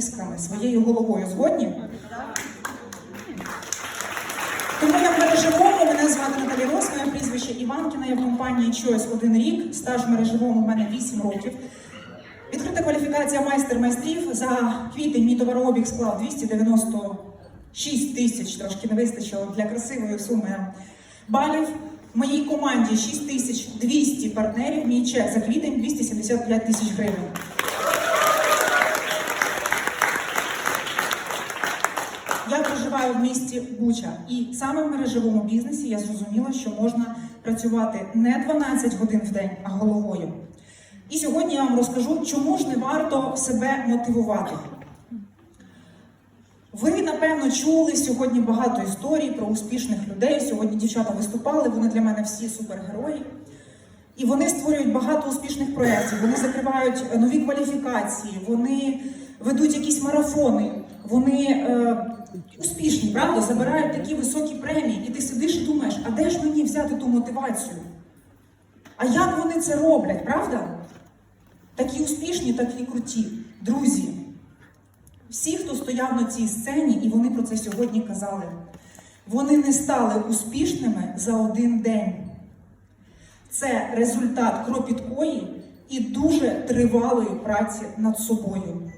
мізками, своєю головою згодні. Тому я мережевому, мене звати Наталі Рос, моє прізвище Іванкіна, я в компанії Choice один рік, стаж мережевому у мене 8 років. Відкрита кваліфікація майстер майстрів. За квітень мій товарообіг склав 296 тисяч, трошки не вистачило для красивої суми балів. В моїй команді 6200 партнерів, мій чек за квітень 275 тисяч гривень. Я проживаю в місті Буча, і саме в мережевому бізнесі я зрозуміла, що можна працювати не 12 годин в день, а головою. І сьогодні я вам розкажу, чому ж не варто себе мотивувати. Ви, напевно, чули сьогодні багато історій про успішних людей. Сьогодні дівчата виступали, вони для мене всі супергерої. І вони створюють багато успішних проєктів, вони закривають нові кваліфікації, вони ведуть якісь марафони, вони е, успішні, правда, забирають такі високі премії, і ти сидиш і думаєш, а де ж мені взяти ту мотивацію? А як вони це роблять, правда? Такі успішні, такі круті. Друзі, всі, хто стояв на цій сцені, і вони про це сьогодні казали, вони не стали успішними за один день. Це результат кропіткої і дуже тривалої праці над собою.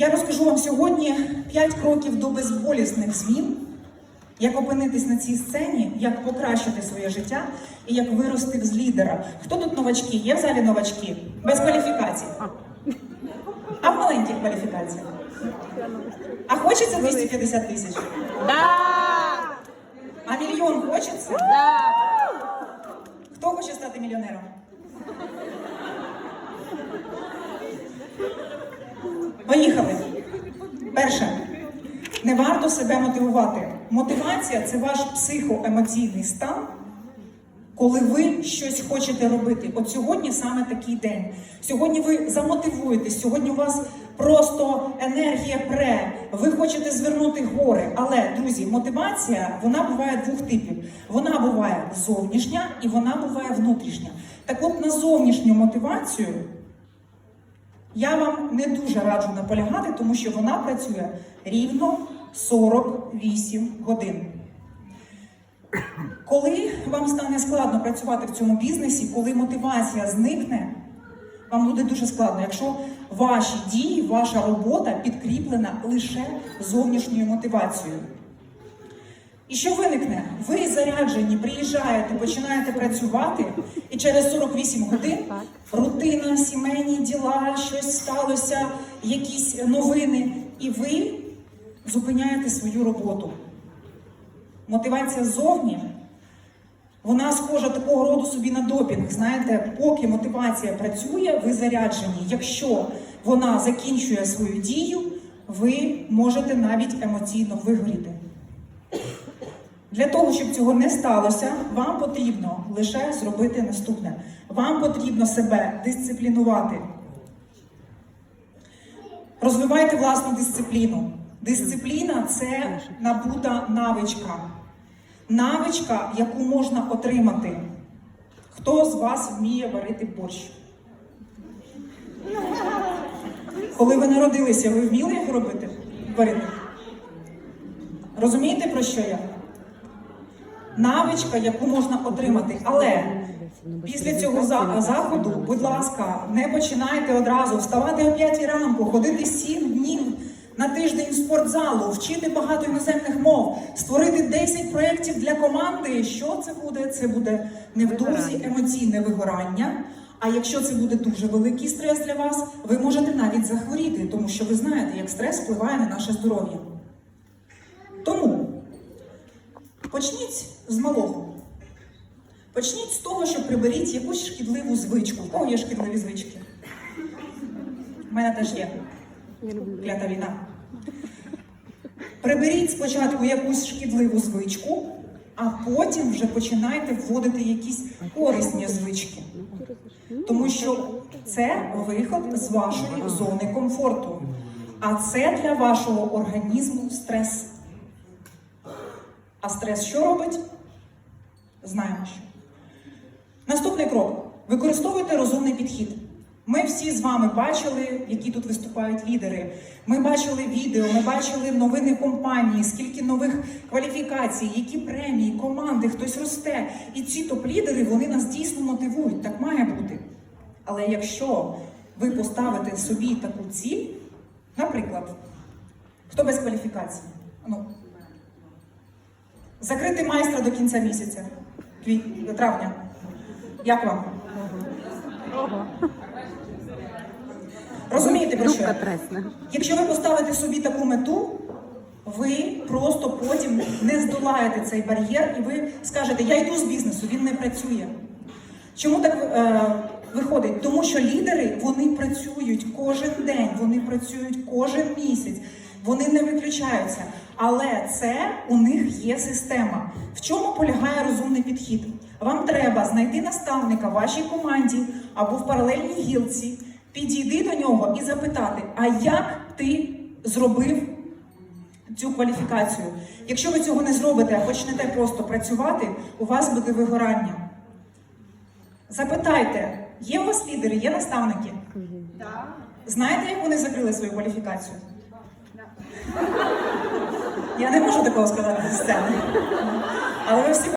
Я розкажу вам сьогодні 5 кроків до безболісних змін, як опинитись на цій сцені, як покращити своє життя і як вирости з лідера. Хто тут новачки? Є в залі новачки? Без кваліфікації. А в маленьких кваліфікаціях? А хочеться 250 тисяч? Да! А мільйон хочеться? Да! Хто хоче стати мільйонером? Варто себе мотивувати. Мотивація це ваш психоемоційний стан, коли ви щось хочете робити. От сьогодні саме такий день. Сьогодні ви замотивуєтесь, сьогодні у вас просто енергія пре. Ви хочете звернути гори. Але, друзі, мотивація вона буває двох типів. Вона буває зовнішня і вона буває внутрішня. Так от на зовнішню мотивацію я вам не дуже раджу наполягати, тому що вона працює рівно 48 годин. Коли вам стане складно працювати в цьому бізнесі, коли мотивація зникне, вам буде дуже складно, якщо ваші дії, ваша робота підкріплена лише зовнішньою мотивацією. І що виникне? Ви заряджені, приїжджаєте, починаєте працювати, і через 48 годин рутина, сімейні діла, щось сталося, якісь новини, і ви зупиняєте свою роботу. Мотивація ззовні, вона схожа такого роду собі на допінг. Знаєте, поки мотивація працює, ви заряджені. Якщо вона закінчує свою дію, ви можете навіть емоційно вигоріти. Для того, щоб цього не сталося, вам потрібно лише зробити наступне. Вам потрібно себе дисциплінувати. Розвивайте власну дисципліну. Дисципліна це набута навичка. Навичка, яку можна отримати. Хто з вас вміє варити борщ? Коли ви народилися, ви вміли його робити? Варити? Розумієте, про що я? Навичка, яку можна отримати. Але після цього заходу, будь ласка, не починайте одразу вставати о 5 ранку, ходити 7 днів на тиждень спортзалу, вчити багато іноземних мов, створити 10 проєктів для команди. Що це буде? Це буде невдовзі емоційне вигорання. А якщо це буде дуже великий стрес для вас, ви можете навіть захворіти, тому що ви знаєте, як стрес впливає на наше здоров'я. Тому почніть з малого. Почніть з того, що приберіть якусь шкідливу звичку. У кого є шкідливі звички? У мене теж є. Клята війна. Приберіть спочатку якусь шкідливу звичку, а потім вже починайте вводити якісь корисні звички. Тому що це виход з вашої зони комфорту. А це для вашого організму стрес. А стрес що робить? Знаємо що. Наступний крок. Використовуйте розумний підхід. Ми всі з вами бачили, які тут виступають лідери. Ми бачили відео, ми бачили новини компанії, скільки нових кваліфікацій, які премії, команди, хтось росте. І ці топ-лідери вони нас дійсно мотивують. Так має бути. Але якщо ви поставите собі таку ціль, наприклад, хто без кваліфікації? Ну, закрити майстра до кінця місяця, до травня. Як вам? Розумієте, про що? Якщо ви поставите собі таку мету, ви просто потім не здолаєте цей бар'єр, і ви скажете, я йду з бізнесу, він не працює. Чому так е, виходить? Тому що лідери вони працюють кожен день, вони працюють кожен місяць, вони не виключаються. Але це у них є система. В чому полягає розумний підхід? Вам треба знайти наставника в вашій команді або в паралельній гілці, підійди до нього і запитати, а як ти зробив цю кваліфікацію? Якщо ви цього не зробите, а почнете просто працювати, у вас буде вигорання. Запитайте, є у вас лідери, є наставники? Знаєте, як вони закрили свою кваліфікацію? Я не можу такого сказати зі сцени. Але ви всі